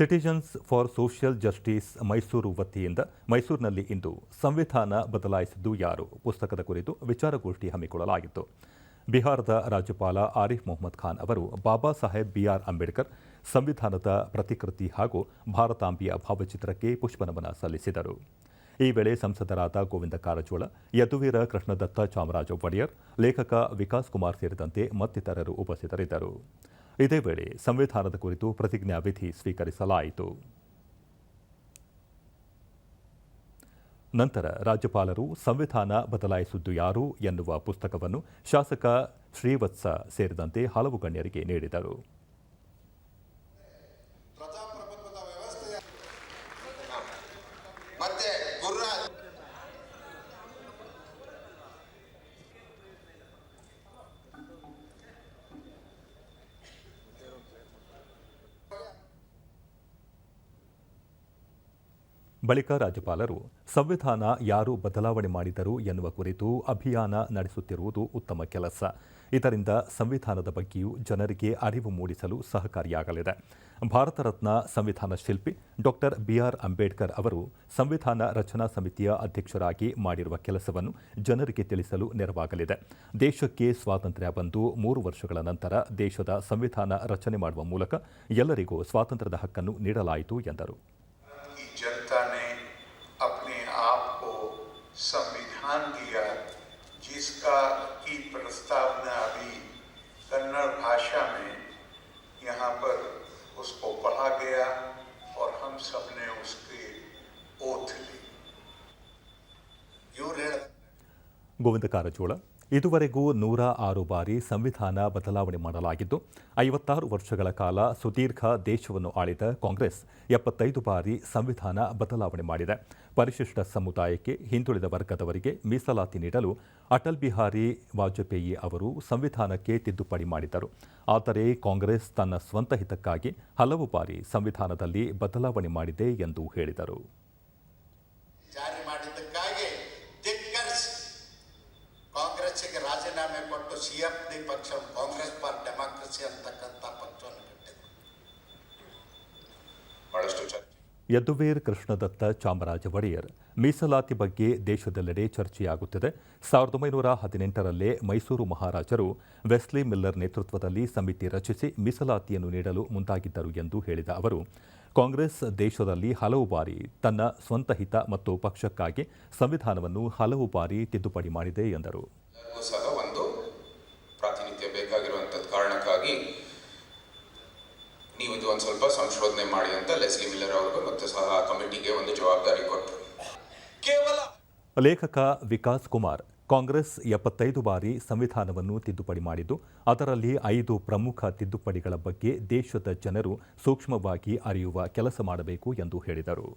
Citizens for social justice Mysuru ವತಿಯಿಂದ ಮೈಸೂರಿನಲ್ಲಿ ಇಂದು ಸಂವಿಧಾನ ಬದಲಾಯಿಸಿದ್ದು ಯಾರು? ಪುಸ್ತಕದ ಕುರಿತು ವಿಚಾರಗೋಷ್ಠಿ ಹಮ್ಮಿಕೊಳ್ಳಲಾಗಿತ್ತು. ಬಿಹಾರದ ರಾಜ್ಯಪಾಲ ಆರಿಫ್ ಮೊಹಮ್ಮದ್ ಖಾನ್ ಅವರು ಬಾಬಾ ಸಾಹೇಬ್ ಬಿಆರ್ ಅಂಬೇಡ್ಕರ್ ಸಂವಿಧಾನದ ಪ್ರತಿಕೃತಿ ಹಾಗೂ ಭಾರತಾಂಬಿಯ ಭಾವಚಿತ್ರಕ್ಕೆ ಪುಷ್ಪನಮನ ಸಲ್ಲಿಸಿದರು. ಈ ವೇಳೆ ಸಂಸದರಾದ ಗೋವಿಂದ ಕಾರಜೋಳ, ಯದುವೀರ ಕೃಷ್ಣದತ್ತ ಚಾಮರಾಜ ಒಡೆಯರ್, ಲೇಖಕ ವಿಕಾಸ್ ಕುಮಾರ್ ಸೇರಿದಂತೆ ಮತ್ತಿತರರು ಉಪಸ್ಥಿತರಿದ್ದರು. ಇದೇ ವೇಳೆ ಸಂವಿಧಾನದ ಕುರಿತು ಪ್ರತಿಜ್ಞಾವಿಧಿ ಸ್ವೀಕರಿಸಲಾಯಿತು. ನಂತರ ರಾಜ್ಯಪಾಲರು ಸಂವಿಧಾನ ಬದಲಾಯಿಸಿದ್ದು ಯಾರು ಎನ್ನುವ ಪುಸ್ತಕವನ್ನು ಶಾಸಕ ಶ್ರೀವತ್ಸ ಸೇರಿದಂತೆ ಹಲವು ಗಣ್ಯರಿಗೆ ನೀಡಿದರು. ಮತ್ತೆ ಗುರ್ರ ಬಳಿಕ ರಾಜ್ಯಪಾಲರು ಸಂವಿಧಾನ ಯಾರು ಬದಲಾವಣೆ ಮಾಡಿದರು ಎನ್ನುವ ಕುರಿತು ಅಭಿಯಾನ ನಡೆಸುತ್ತಿರುವುದು ಉತ್ತಮ ಕೆಲಸ. ಇದರಿಂದ ಸಂವಿಧಾನದ ಬಗ್ಗೆಯೂ ಜನರಿಗೆ ಅರಿವು ಮೂಡಿಸಲು ಸಹಕಾರಿಯಾಗಲಿದೆ. ಭಾರತ ರತ್ನ ಸಂವಿಧಾನ ಶಿಲ್ಪಿ ಡಾಕ್ಟರ್ ಬಿಆರ್ ಅಂಬೇಡ್ಕರ್ ಅವರು ಸಂವಿಧಾನ ರಚನಾ ಸಮಿತಿಯ ಅಧ್ಯಕ್ಷರಾಗಿ ಮಾಡಿರುವ ಕೆಲಸವನ್ನು ಜನರಿಗೆ ತಿಳಿಸಲು ನೆರವಾಗಲಿದೆ. ದೇಶಕ್ಕೆ ಸ್ವಾತಂತ್ರ್ಯ ಬಂದು ಮೂರು ವರ್ಷಗಳ ನಂತರ ದೇಶದ ಸಂವಿಧಾನ ರಚನೆ ಮಾಡುವ ಮೂಲಕ ಎಲ್ಲರಿಗೂ ಸ್ವಾತಂತ್ರ್ಯದ ಹಕ್ಕನ್ನು ನೀಡಲಾಯಿತು ಎಂದರು. संविधान दिया, जिसका की प्रस्तावना अभी कन्नड़ भाषा में यहाँ पर उसको पढ़ा गया और हम सबने उसके ಗೋವಿಂದ ಕಾರಜೋಳ ಇದುವರೆಗೂ ನೂರ ಆರು ಬಾರಿ ಸಂವಿಧಾನ ಬದಲಾವಣೆ ಮಾಡಲಾಗಿದ್ದು, ಐವತ್ತಾರು ವರ್ಷಗಳ ಕಾಲ ಸುದೀರ್ಘ ದೇಶವನ್ನು ಆಳಿದ ಕಾಂಗ್ರೆಸ್ ಎಪ್ಪತ್ತೈದು ಬಾರಿ ಸಂವಿಧಾನ ಬದಲಾವಣೆ ಮಾಡಿದೆ. ಪರಿಶಿಷ್ಟ ಸಮುದಾಯಕ್ಕೆ ಹಿಂದುಳಿದ ವರ್ಗದವರಿಗೆ ಮೀಸಲಾತಿ ನೀಡಲು ಅಟಲ್ ಬಿಹಾರಿ ವಾಜಪೇಯಿ ಅವರು ಸಂವಿಧಾನಕ್ಕೆ ತಿದ್ದುಪಡಿ ಮಾಡಿದರು ಆದರೆ ಕಾಂಗ್ರೆಸ್ ತನ್ನ ಸ್ವಂತ ಹಿತಕ್ಕಾಗಿ ಹಲವು ಬಾರಿ ಸಂವಿಧಾನದಲ್ಲಿ ಬದಲಾವಣೆ ಮಾಡಿದೆ ಎಂದು ಹೇಳಿದರು. ರಾಜೀನಾಮೆ ಕೊಟ್ಟು ಸಿ ಎಫ್ ಡಿ ಪಕ್ಷ ಕಾಂಗ್ರೆಸ್ ಫಾರ್ ಡೆಮಾಕ್ರಸಿ ಅಂತಕ್ಕಂಥ ಪಕ್ಷವನ್ನು ಕಟ್ಟಿದ್ರು ಬಹಳಷ್ಟು ಯದುವೀರ್ ಕೃಷ್ಣದತ್ತ ಚಾಮರಾಜ ಒಡೆಯರ್, ಮೀಸಲಾತಿ ಬಗ್ಗೆ ದೇಶದೆಲ್ಲೆಡೆ ಚರ್ಚೆಯಾಗುತ್ತಿದೆ. ಸಾವಿರದ ಒಂಬೈನೂರ ಹದಿನೆಂಟರಲ್ಲೇ ಮೈಸೂರು ಮಹಾರಾಜರು ವೆಸ್ಲಿ ಮಿಲ್ಲರ್ ನೇತೃತ್ವದಲ್ಲಿ ಸಮಿತಿ ರಚಿಸಿ ಮೀಸಲಾತಿಯನ್ನು ನೀಡಲು ಮುಂದಾಗಿದ್ದರು ಎಂದು ಹೇಳಿದ ಅವರು, ಕಾಂಗ್ರೆಸ್ ದೇಶದಲ್ಲಿ ಹಲವು ಬಾರಿ ತನ್ನ ಸ್ವಂತ ಹಿತ ಮತ್ತು ಪಕ್ಷಕ್ಕಾಗಿ ಸಂವಿಧಾನವನ್ನು ಹಲವು ಬಾರಿ ತಿದ್ದುಪಡಿ ಮಾಡಿದೆ ಎಂದರು. ಎಲ್ಲರಿಗೂ ಸಹ ಒಂದು ಪ್ರಾತಿನಿಧ್ಯ ಬೇಕಾಗಿರುವಂಥದ್ದು. ಕಾರಣಕ್ಕಾಗಿ ನೀವು ಇದು ಒಂದು ಸ್ವಲ್ಪ ಸಂಶೋಧನೆ ಮಾಡಿ ಅಂತ ಲೆಸ್ಲಿ ಮಿಲ್ಲರ್ ಅವ್ರಿಗೂ ಮತ್ತು ಸಹ ಕಮಿಟಿಗೆ ಒಂದು ಜವಾಬ್ದಾರಿ ಕೊಟ್ಟರು ಕೇವಲ ಲೇಖಕ ವಿಕಾಸ್ ಕುಮಾರ್ ಕಾಂಗ್ರೆಸ್ ಎಪ್ಪತ್ತೈದು ಬಾರಿ ಸಂವಿಧಾನವನ್ನು ತಿದ್ದುಪಡಿ ಮಾಡಿದ್ದು, ಅದರಲ್ಲಿ ಐದು ಪ್ರಮುಖ ತಿದ್ದುಪಡಿಗಳ ಬಗ್ಗೆ ದೇಶದ ಜನರು ಸೂಕ್ಷ್ಮವಾಗಿ ಅರಿಯುವ ಕೆಲಸ ಮಾಡಬೇಕು ಎಂದು ಹೇಳಿದರು.